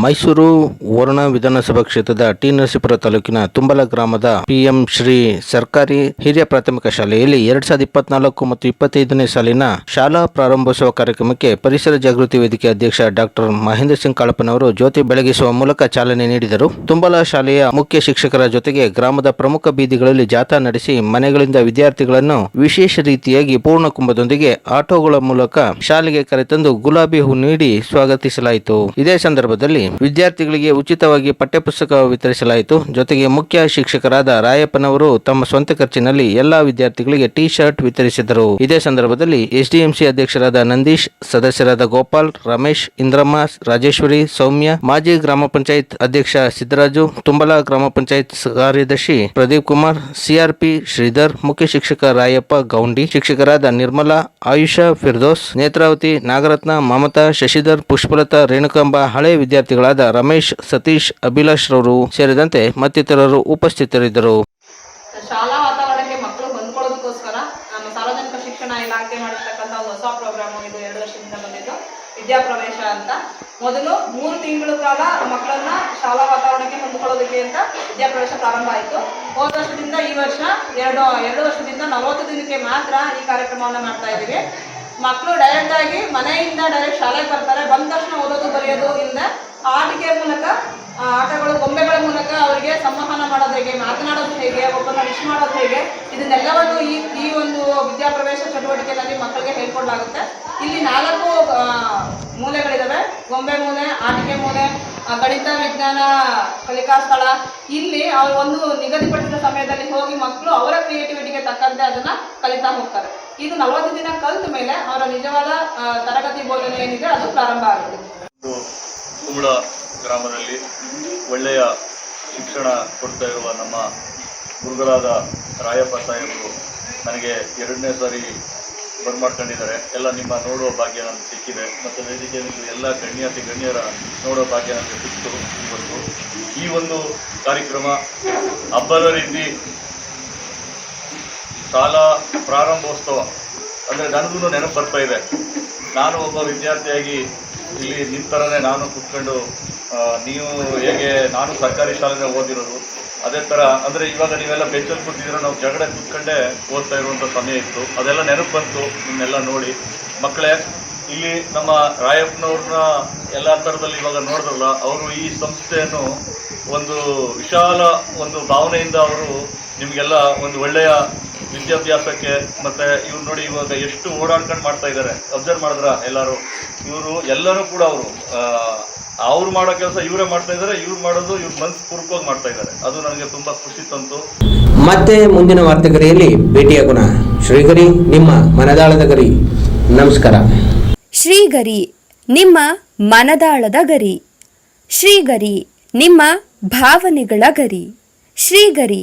ಮೈಸೂರು ವರುಣ ವಿಧಾನಸಭಾ ಕ್ಷೇತ್ರದ ಟಿ ನರಸೀಪುರ ತಾಲೂಕಿನ ತುಂಬಲ ಗ್ರಾಮದ ಪಿಎಂ ಶ್ರೀ ಸರ್ಕಾರಿ ಹಿರಿಯ ಪ್ರಾಥಮಿಕ ಶಾಲೆಯಲ್ಲಿ ಎರಡ್ ಸಾವಿರದ ಇಪ್ಪತ್ನಾಲ್ಕು ಮತ್ತು ಇಪ್ಪತ್ತೈದನೇ ಸಾಲಿನ ಶಾಲಾ ಪ್ರಾರಂಭೋತ್ಸವ ಕಾರ್ಯಕ್ರಮಕ್ಕೆ ಪರಿಸರ ಜಾಗೃತಿ ವೇದಿಕೆ ಅಧ್ಯಕ್ಷ ಡಾಕ್ಟರ್ ಮಹೇಂದ್ರ ಸಿಂಗ್ ಕಾಳಪ್ಪನವರು ಜ್ಯೋತಿ ಬೆಳಗಿಸುವ ಮೂಲಕ ಚಾಲನೆ ನೀಡಿದರು. ತುಂಬಲ ಶಾಲೆಯ ಮುಖ್ಯ ಶಿಕ್ಷಕರ ಜೊತೆಗೆ ಗ್ರಾಮದ ಪ್ರಮುಖ ಬೀದಿಗಳಲ್ಲಿ ಜಾಥಾ ನಡೆಸಿ ಮನೆಗಳಿಂದ ವಿದ್ಯಾರ್ಥಿಗಳನ್ನು ವಿಶೇಷ ರೀತಿಯಾಗಿ ಪೂರ್ಣ ಕುಂಭದೊಂದಿಗೆ ಆಟೋಗಳ ಮೂಲಕ ಶಾಲೆಗೆ ಕರೆತಂದು ಗುಲಾಬಿ ಹೂ ನೀಡಿ ಸ್ವಾಗತಿಸಲಾಯಿತು. ಇದೇ ಸಂದರ್ಭದಲ್ಲಿ ವಿದ್ಯಾರ್ಥಿಗಳಿಗೆ ಉಚಿತವಾಗಿ ಪಠ್ಯಪುಸ್ತಕ ವಿತರಿಸಲಾಯಿತು. ಜೊತೆಗೆ ಮುಖ್ಯ ಶಿಕ್ಷಕರಾದ ರಾಯಪ್ಪನವರು ತಮ್ಮ ಸ್ವಂತ ಖರ್ಚಿನಲ್ಲಿ ಎಲ್ಲಾ ವಿದ್ಯಾರ್ಥಿಗಳಿಗೆ ಟಿ ಶರ್ಟ್ ವಿತರಿಸಿದರು. ಇದೇ ಸಂದರ್ಭದಲ್ಲಿ ಎಸ್ಡಿಎಂಸಿ ಅಧ್ಯಕ್ಷರಾದ ನಂದೀಶ್, ಸದಸ್ಯರಾದ ಗೋಪಾಲ್, ರಮೇಶ್, ಇಂದ್ರಮ್ಮ, ರಾಜೇಶ್ವರಿ, ಸೌಮ್ಯ, ಮಾಜಿ ಗ್ರಾಮ ಪಂಚಾಯತ್ ಅಧ್ಯಕ್ಷ ಸಿದ್ದರಾಜು, ತುಂಬಲ ಗ್ರಾಮ ಪಂಚಾಯತ್ ಕಾರ್ಯದರ್ಶಿ ಪ್ರದೀಪ್ ಕುಮಾರ್, ಸಿಆರ್ಪಿ ಶ್ರೀಧರ್, ಮುಖ್ಯ ಶಿಕ್ಷಕ ರಾಯಪ್ಪ ಗೌಂಡಿ, ಶಿಕ್ಷಕರಾದ ನಿರ್ಮಲಾ, ಆಯುಷ ಫಿರ್ದೋಸ್, ನೇತ್ರಾವತಿ ನಾಗರತ್ನ, ಮಮತಾ, ಶಶಿಧರ್, ಪುಷ್ಪಲತಾ, ರೇಣುಕಾಂಬ, ಹಳೆ ವಿದ್ಯಾರ್ಥಿಗಳಾದ ರಮೇಶ್, ಸತೀಶ್, ಅಭಿಲಾಷ್ ರವರು ಸೇರಿದಂತೆ ಮತ್ತಿತರರು ಉಪಸ್ಥಿತರಿದ್ದರು. ಶಾಲಾ ವಾತಾವರಣಕ್ಕೆ ಮಕ್ಕಳು ಹೊಂದ್ಕೊಳ್ಳೋದಕ್ಕೋಸ್ಕರ ನಮ್ಮ ಸಾರ್ವಜನಿಕ ಶಿಕ್ಷಣ ಇಲಾಖೆ ಮಾಡಿರ್ತಕ್ಕಂಥ ಒಂದು ಹೊಸ ಪ್ರೋಗ್ರಾಮ್ ಇದು ಎರಡು ವರ್ಷದಿಂದ ಬಂದಿದ್ದು. ವಿದ್ಯಾಪ್ರವೇಶ ಅಂತ. ಮೊದಲು ಮೂರು ತಿಂಗಳ ಕಾಲ ಮಕ್ಕಳನ್ನ ಶಾಲಾ ವಾತಾವರಣಕ್ಕೆ ಹೊಂದ್ಕೊಳ್ಳೋದಕ್ಕೆ ಅಂತ ವಿದ್ಯಾಪ್ರವೇಶ ಪ್ರಾರಂಭ ಆಯಿತು. ಹೋದ ವರ್ಷದಿಂದ ಈ ವರ್ಷ ಎರಡು ಎರಡು ವರ್ಷದಿಂದ ನಲವತ್ತು ದಿನಕ್ಕೆ ಮಾತ್ರ ಈ ಕಾರ್ಯಕ್ರಮವನ್ನು ಮಾಡ್ತಾ ಇದ್ದೀವಿ. ಮಕ್ಕಳು ಡೈರೆಕ್ಟ್ ಆಗಿ ಮನೆಯಿಂದ ಡೈರೆಕ್ಟ್ ಶಾಲೆಗೆ ಬರ್ತಾರೆ. ಬಂದ ತಕ್ಷಣ ಓದೋದು, ಬರೆಯೋದು ಇಲ್ಲ ಆಟಿಕೆ ಮೂಲಕ ಆಟಗಳು ಗೊಂಬೆಗಳ ಮೂಲಕ ಅವರಿಗೆ ಸಂವಹನ ಮಾಡೋದು ಹೇಗೆ, ಮಾತನಾಡೋದು ಹೇಗೆ ಒಬ್ಬನ ವಿಶ್ ಮಾಡೋದು ಹೇಗೆ, ಇದನ್ನೆಲ್ಲವನ್ನು ಈ ಈ ಒಂದು ವಿದ್ಯಾಪ್ರವೇಶ ಚಟುವಟಿಕೆಯಲ್ಲಿ ಮಕ್ಕಳಿಗೆ ಹೇಳ್ಕೊಡ್ಲಾಗುತ್ತೆ. ಇಲ್ಲಿ ನಾಲ್ಕು ಮೂಲೆಗಳಿದ್ದಾವೆ ಗೊಂಬೆ ಮೂಲೆ, ಆಟಿಕೆ ಮೂಲೆ ಗಣಿತ, ವಿಜ್ಞಾನ, ಕಲಿಕಾ ಸ್ಥಳ. ಇಲ್ಲಿ ಅವರು ಒಂದು ನಿಗದಿಪಡಿಸಿದ ಸಮಯದಲ್ಲಿ ಹೋಗಿ ಮಕ್ಕಳು ಅವರ ಕ್ರಿಯೇಟಿವಿಟಿಗೆ ತಕ್ಕಂತೆ ಅದನ್ನ ಕಲಿತಾ ಹೋಗ್ತಾರೆ. ಇದು ನಲವತ್ತು ದಿನ ಕಲಿತ ಮೇಲೆ ಅವರ ನಿಜವಾದ ತರಗತಿ ಬೋಧನೆ ಏನಿದೆ, ಅದು ಪ್ರಾರಂಭ ಆಗುತ್ತೆ. ಕುಂಬಳ ಗ್ರಾಮದಲ್ಲಿ ಒಳ್ಳೆಯ ಶಿಕ್ಷಣ ಕೊಡ್ತಾ ಇರುವ ನಮ್ಮ ಗುರುಗಳಾದ ರಾಯಪ್ಪ ಸಾಹೇಬರು ನನಗೆ ಎರಡನೇ ಸಾರಿ ಬಂದ್ ಮಾಡ್ಕೊಂಡಿದ್ದಾರೆ. ಎಲ್ಲ ನಿಮ್ಮ ನೋಡುವ ಭಾಗ್ಯ ನನಗೆ ಸಿಕ್ಕಿದೆ. ಮತ್ತು ವೇದಿಕೆಯಲ್ಲಿ ಎಲ್ಲ ಗಣ್ಯಾತಿ ಗಣ್ಯರ ನೋಡೋ ಭಾಗ್ಯ ನನಗೆ ಸಿಕ್ತು ಇವತ್ತು. ಈ ಒಂದು ಕಾರ್ಯಕ್ರಮ ಹಬ್ಬದ ರೀತಿ ಶಾಲಾ ಪ್ರಾರಂಭೋತ್ಸವ, ಅಂದರೆ ನನಗೂ ನೆನಪು ಬರ್ತಾ ಇದೆ. ನಾನು ಒಬ್ಬ ವಿದ್ಯಾರ್ಥಿಯಾಗಿ ಇಲ್ಲಿ ನಿಮ್ಮ ಥರನೇ ನಾನು ಕುತ್ಕೊಂಡು ನೀವು ಹೇಗೆ, ನಾನು ಸರ್ಕಾರಿ ಶಾಲೆಗೆ ಓದಿರೋದು, ಅದೇ ಥರ ಅಂದರೆ ಇವಾಗ ನೀವೆಲ್ಲ ಬೆಂಚಲ್ಲಿ ಕೂತಿದ್ರೆ ನಾವು ಜಗಡೆ ಕೂತ್ಕೊಂಡೇ ಓದ್ತಾ ಇರುವಂಥ ಸಮಯ ಇತ್ತು. ಅದೆಲ್ಲ ನೆನಪು ಬಂತು ನಿಮ್ಮೆಲ್ಲ ನೋಡಿ. ಮಕ್ಕಳೇ, ಇಲ್ಲಿ ನಮ್ಮ ರಾಯಪ್ಪನವ್ರನ್ನ ಎಲ್ಲ ಥರದಲ್ಲಿ ಇವಾಗ ನೋಡಿದ್ರಲ್ಲ, ಅವರು ಈ ಸಂಸ್ಥೆಯನ್ನು ಒಂದು ವಿಶಾಲ ಒಂದು ಭಾವನೆಯಿಂದ ಅವರು ನಿಮಗೆಲ್ಲ ಒಂದು ಒಳ್ಳೆಯ ವಿದ್ಯಾಭ್ಯಾಸಕ್ಕೆ ಮತ್ತೆ ಇವ್ರು ನೋಡಿ ಇವಾಗ ಎಷ್ಟು ಓಡಾಡ್ಕೊಂಡು ಮಾಡ್ತಾ ಇದ್ದಾರೆ ಅಬ್ಸರ್ವ್ ಮಾಡಿದ್ರ ಎಲ್ಲರೂ? ಇವರು ಎಲ್ಲರೂ ಕೂಡ ಅವರು. ಅವ್ರು ಮಾಡೋ ಕೆಲಸ ಇವರೇ ಮಾಡ್ತಾ ಇದ್ದಾರೆ ಇವ್ರು ಮಾಡೋದು ಇವ್ರ ಮನ್ಸು ಪೂರ್ವಕವಾಗಿ ಮಾಡ್ತಾ ಇದ್ದಾರೆ ಅದು ನನಗೆ ತುಂಬಾ ಖುಷಿ ತಂತು. ಮತ್ತೆ ಮುಂದಿನ ವಾರ್ತೆಗರಿಯಲ್ಲಿ ಭೇಟಿಯಾಗೋಣ ಶ್ರೀಗರಿ ನಿಮ್ಮ ಮನದಾಳದ ಗರಿ. ನಮಸ್ಕಾರ. ಶ್ರೀಗರಿ ನಿಮ್ಮ ಮನದಾಳದ ಗರಿ. ಶ್ರೀಗರಿ ನಿಮ್ಮ ಭಾವನೆಗಳ ಗರಿ. ಶ್ರೀಗರಿ